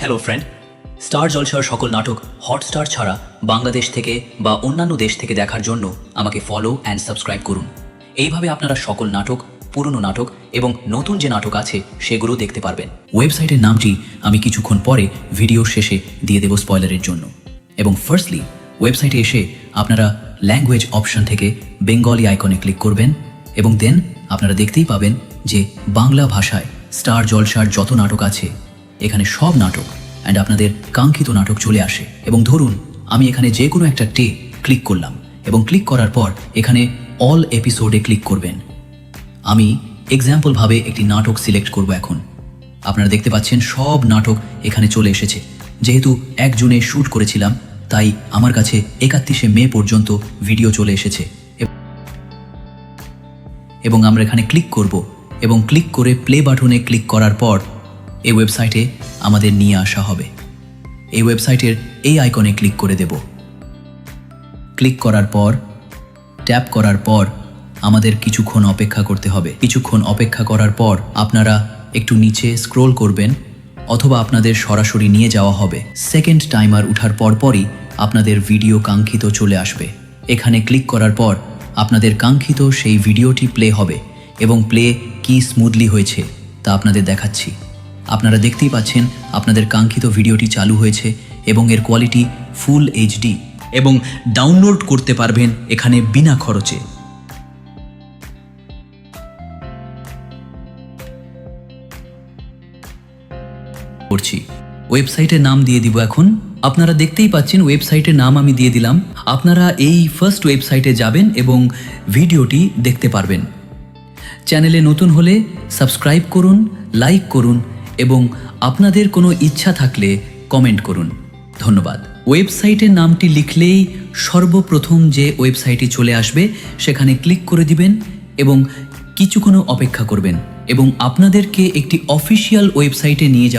Hello friend star জলসার সকল নাটক হটস্টার ছাড়া বাংলাদেশ থেকে বা অন্যান্য দেশ থেকে দেখার জন্য আমাকে ফলো অ্যান্ড সাবস্ক্রাইব করুন। এইভাবে আপনারা সকল নাটক, পুরনো নাটক এবং নতুন যে নাটক আছে সেগুলো দেখতে পারবেন। ওয়েবসাইটের নামটি আমি কিছুক্ষণ পরে ভিডিও শেষে দিয়ে দেব স্পয়লারের জন্য। এবং ফার্স্টলি ওয়েবসাইটে এসে আপনারা ল্যাঙ্গুয়েজ অপশন থেকে বেঙ্গলি আইকনে ক্লিক করবেন এবং দেন আপনারা দেখতেই পাবেন যে বাংলা ভাষায় স্টার জলসার যত নাটক আছে এখানে সব নাটক অ্যান্ড আপনাদের কাঙ্ক্ষিত নাটক চলে আসে। এবং ধরুন, আমি এখানে যে কোনো একটা টে ক্লিক করলাম এবং ক্লিক করার পর এখানে অল এপিসোডে ক্লিক করবেন। আমি এক্সাম্পল ভাবে একটি নাটক সিলেক্ট করব এখন। আপনারা দেখতে পাচ্ছেন সব নাটক এখানে চলে এসেছে। যেহেতু এক জুনে শ্যুট করেছিলাম, তাই আমার কাছে একাত্রিশে মে পর্যন্ত ভিডিও চলে এসেছে। এবং আমরা এখানে ক্লিক করব এবং ক্লিক করে প্লে বাটনে ক্লিক করার পর এই ওয়েবসাইটে আমাদের নিয়ে আসা হবে। এই ওয়েবসাইটের এই আইকনে ক্লিক করে দেব। ক্লিক করার পর ট্যাপ করার পর আমাদের কিছুক্ষণ অপেক্ষা করতে হবে। কিছুক্ষণ অপেক্ষা করার পর আপনারা একটু নিচে স্ক্রোল করবেন অথবা আপনাদের সরাসরি নিয়ে যাওয়া হবে। সেকেন্ড টাইমার উঠার পরপরই আপনাদের ভিডিও কাঙ্ক্ষিত চলে আসবে। এখানে ক্লিক করার পর আপনাদের কাঙ্ক্ষিত সেই ভিডিওটি প্লে হবে এবং প্লে কি স্মুথলি হয়েছে, তা আপনাদের দেখাচ্ছি। আপনারা দেখতেই পাচ্ছেন আপনাদের কাঙ্ক্ষিত ভিডিওটি চালু হয়েছে এবং এর কোয়ালিটি ফুল এইচডি এবং ডাউনলোড করতে পারবেন এখানে বিনা খরচে। করছি। ওয়েবসাইটের নাম দিয়ে দিব এখন। আপনারা দেখতেই পাচ্ছেন ওয়েবসাইটের নাম আমি দিয়ে দিলাম। আপনারা এই ফার্স্ট ওয়েবসাইটে যাবেন এবং ভিডিওটি দেখতে পারবেন। চ্যানেলে নতুন হলে সাবস্ক্রাইব করুন লাইক করুন এবং আপনাদের কোনো ইচ্ছা থাকলে কমেন্ট করুন। ধন্যবাদ। ওয়েবসাইটের নামটি লিখলেই সর্বপ্রথম যে ওয়েবসাইটটি চলে আসবে, সেখানে ক্লিক করে দিবেন এবং কিছুক্ষণ অপেক্ষা করবেন এবং আপনাদেরকে একটি অফিসিয়াল ওয়েবসাইটে নিয়ে যাওয়া